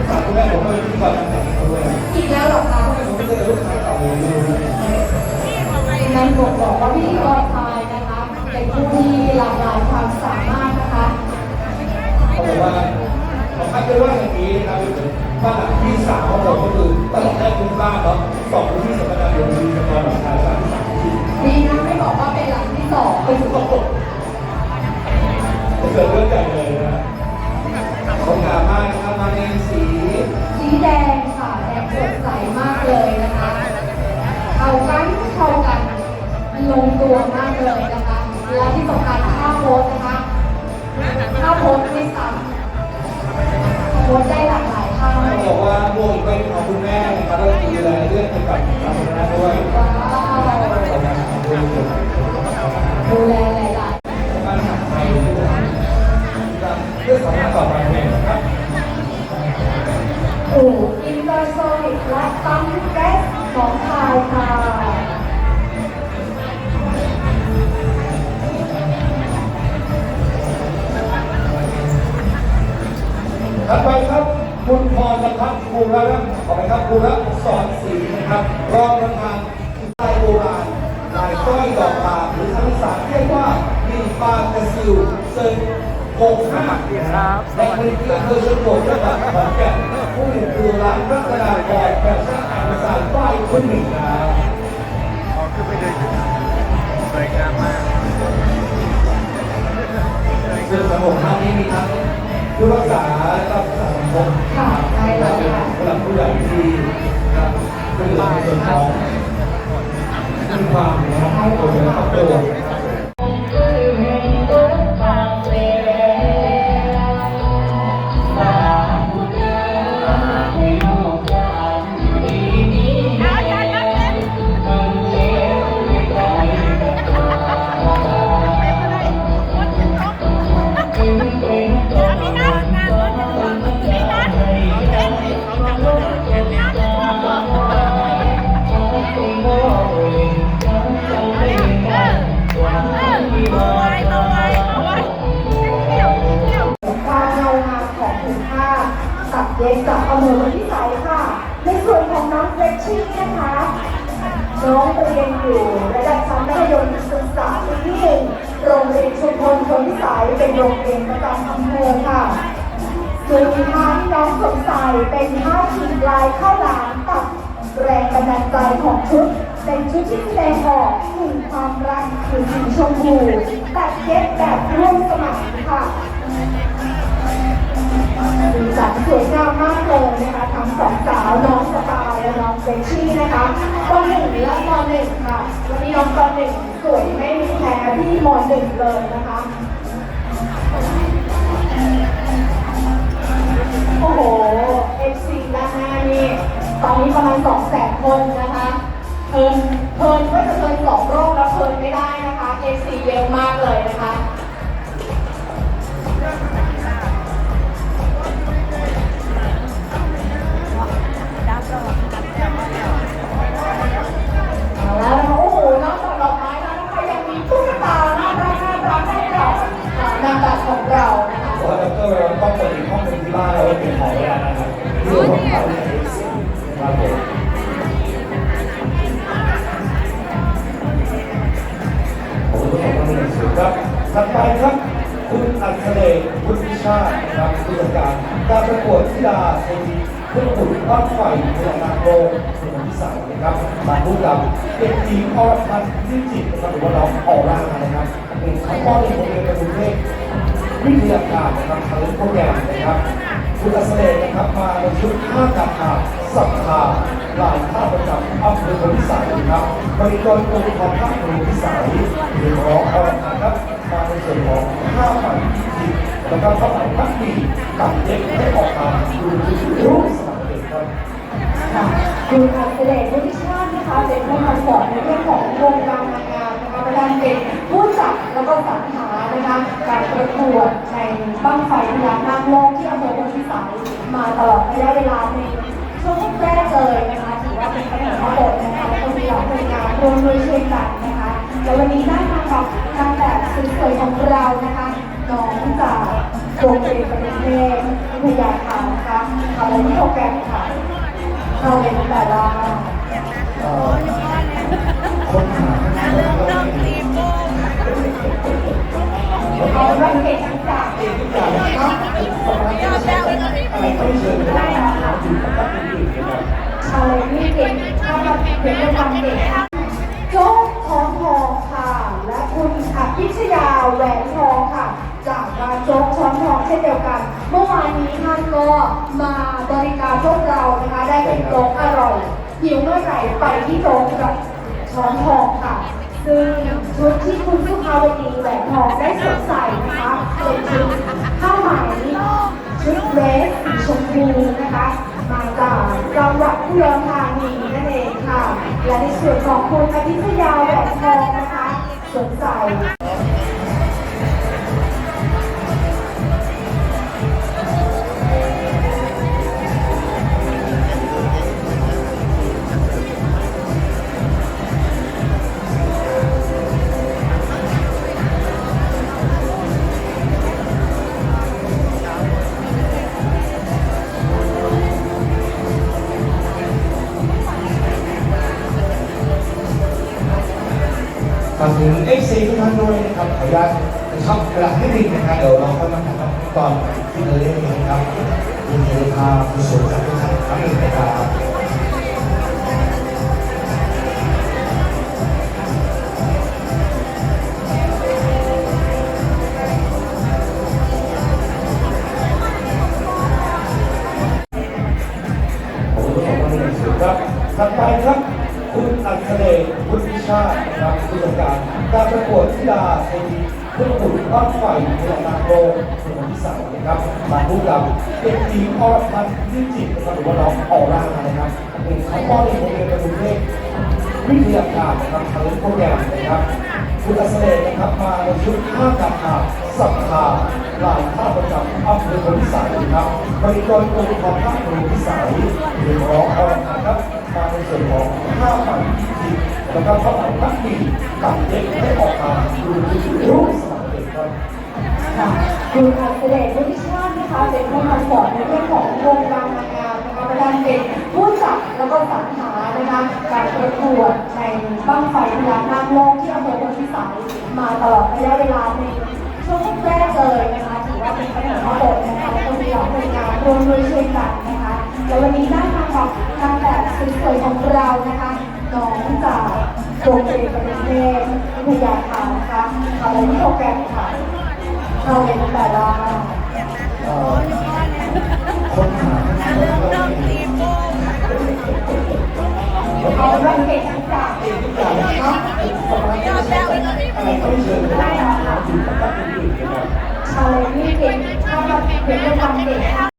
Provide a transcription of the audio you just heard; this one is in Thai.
กคุณแม่ผมก็เป็นพิธีกรทางการด้วยอีกแล้วเหรอคะผมไม่เคยลูกค้าเก่าเลยนายบอกบอกว่าพิธีกรชายนะคะเป็นผู้ที่หลากหลายความสามารถนะคะเขาบอกว่าเขาคัดเลือกว่าอย่างนี้นะครับบ้านหลังที่สามของผมก็คือตลาดแรกคุณบ้านเนาะสองที่สำนักงานเดียวดีกงานชายบ้านที่สามที่ดีนะไม่บอกว่าเป็นหลังที่สองเป็นสุขภาพเกิดเรื่องใหญ่ ลงตัวมากเลยนะคะ และที่สำคัญท่าโพสนะคะท่าโพสไม่ซ้ำโพสได้หลากหลายท่าเลเขายบอกว่าโมอีกเป็นของคุณแม่นะครับแล้วดูแลเรื่องเกี่ยวกับสาธารณะด้วยว้าวประมาณของคุณดูแลหลายการหักไทยด้วยเรื่องสำคัญต่อไปเนี่ยนะครับๆอู่อินเตอร์โซนิกและปั๊มแก๊สของไทยค่ะ ถัดไปครับ คุณพรพัฒน์ภูระขอไปครับภูระสอนศรีนะครับรองประธานลายโบราณลายสร้อยดอกตาหรือทางภาษาเรียกว่าดีปากระซิวเซินโกห้าครับในพื้นที่อำเภอชียงโกงจังหวัดขอนแก่นผู้หนึ่งคือร้านรัตนาพรแฟชั่นแอนด์ดีไซน์ป้ายคนหนึ่งครับขึ้นไปเดินสวยงามมากซึ่งทั้งหมดท่านนี้มีทั้ง ผู้รักษาและก็ผู้สังคมค่ะใช่แล้วค่ะสำหรับผู้ใหญ่ที่นะครับช่วยเหลือในส่วนของ จากอำเภอวันที่สายค่ะ ในส่วนของน้องเฟรชชี่นะคะ น้องเรียนอยู่ระดับชั้นมัธยมศึกษาปีที่หนึ่งโรงเรียนชุมพลชนพิสัยเป็นโรงเรียนประจำอำเภอค่ะส่วนผ้าที่น้องสวมใสเป็นผ้าขีดลายข้าวหลามตัดแรงบันดาลใจของชุด เป็นชุดที่แสดงออกถึงความรักคือสีชมพูตัดเย็บแบบร่วมสมัยค่ะ สีสันสวยงามมากเลยนะคะทั้งสองสาวน้องสปายและน้องเฟรชชี่นะคะปหนึ่งและมหนึ่งค่ะวันนี้น้องปหนึ่งสวยไม่แพ้ที่มหนึ่งเลยนะคะโอ้โห FC ด้านหน้านี่ตอนนี้ประมาณสองแสนคนนะคะเทิร์นเทิร์นก็จะเทิร์นสองรอบแล้วเทิร์นไม่ได้นะคะ FC เยอะมากเลยนะคะ ถัดไปครับ คุณอัศเดชวุฒิชาติครับผู้จัดการการประกวดธิดาเทวีเพื่อขุดบ้านไฟพญานาคโลกในวันที่สามนะครับมาพูดกับเด็กหญิงอรพันธ์นิจิตนะครับหรือว่าน้องออร่านะครับเป็นชั้นป .1 โรงเรียนในกรุงเทพวิทยาการนะครับทางโปรแกรมนะครับคุณอัศเดชนะครับมาในชุดผ้ากาขาสักขาห์ลายผ้าประจำอำเภอพลพิสัยนะครับบริกรกรมความภาคพลพิสัยหรือร้องอร แล้วก็ผ้าไหมพักดีตัดเย็บให้ออกมาดูรูปสมัยเด็กครับค่ะคุณอัศเดชวุฒิชาตินะคะเป็นผู้นำสอนในเรื่องของวงการนางงามนะคะประธานเป็นผู้จัดแล้วก็สรรหานะคะการประกวดในบ้างไฟพญานาคโลกที่อำเภอพลพิสัยมาตลอดระยะเวลาในช่วงแรกเลยนะคะถือว่าเป็นขนมข้าวบดนะคะแล้วก็มีหลายหน่วยงานร่วมด้วยช่วยกันนะคะแล้ววันนี้ได้มากับนาง นะคะน้องจากโรงเรียนประเทศวิทยาคารนะคะเขารแกรมค่ะเราเป็นแต่ละเอ่อคนหาแล้วก็ไม่เอาเรื่องเก่งทุกอย่างทุกอย่างนะครับประมาณนี้อะไรก็ไม่เชิญได้นะครับอยู่กับนักดนตรีนะครับเอาเลยนี่เก่งถ้ามเก่งเป็นความเก่งโจ๊กทองทองค่ะ และคุณอภิชยาแหวน ร้านโจ๊กช้อนทองเช่นเดียวกัน เมื่อวานนี้ท่านก็มาบริการพวกเรานะคะได้เป็นโจ๊กอร่อยหิวเมื่อไหร่ไปที่โจ๊กกับช้อนทองค่ะ ซึ่งชุดที่คุณสุภาวดีแหวนทองได้สวมใส่นะคะเป็นชุดผ้าไหมชุดเดรสสีชมพูนะคะมาจากจังหวัดอุดรธานีนั่นเองค่ะ และในส่วนของคุณอภิชยาแหวนทองนะคะสวมใส่ ถึงเอฟซีทุกท่านด้วยนะครับขออนุญาตนะครับกระดาษให้ดินะครับเดี๋ยวเราค่อยมาถามตอนที่เราเล่นนะครับคุณเทพาผู้สวยจากทุกท่านครับหนึ่งนะครับครับถัดไปครับ คุณอัคเดชวุฒิชาตินะครับผู้จัดการการประกวดธิดาเทวีเครื่องปุ่นบ้านไฟในอนาคตเป็นวันที่สามนะครับมาพูดกับเป็นทีมอรพันธ์ยิ่งจิตนะครับหรือว่าน้องออร่านะครับเป็นเขาป้อนในโรงเรียนกรุงเทพวิทยาการนะครับทางโปรแกรมนะครับคุณอัคเดชนะครับมาในชุดผ้ากาขาศรัทธาลายผ้าประจำอำเภอพลพิสัยนะครับบริกรกรมความภาคพลพิสัยหรือร้องอรพันธ์ครับมาในส่วนของผ้าไหมที่ แล้วก็ผ้าไหมมัดหมี่ตัดเย็บให้ออกมาดูรูปสมัยเด็กครับค่ะคุณอัศเดชวุฒิชาตินะคะเป็นผู้ทำสอนในเรื่องของวงการนางงามนะคะประธานเป็นผู้จัดแล้วก็สรรหานะคะการประกวดในบ้างไฟพญานาคโลกที่อำเภอพลพิสัยมาตลอดระยะเวลาในช่วงแรกเลยนะคะถือว่าเป็นปัญหาบทนะคะแล้วก็มีหลายหน่วยงานร่วมด้วยช่วยกันนะคะและวันนี้ได้มากับทางแบบสวยๆของเรานะคะ น้องจากโรงเรียนประเทศวิทยาคารนะคะเอาเลยที่โปรแกรมค่ะเราเป็นแต่ละเอ่อคนหาแล้วก็ไม่มีเอาเรื่องเก่งทุกอย่างทุกอย่างนะครับประมาณนี้อะไรก็ไม่เชิญได้นะครับอยู่กับนักดนตรีนะเอาเลนี่เก่งถ้ามาเก่งเป็นความเก่ง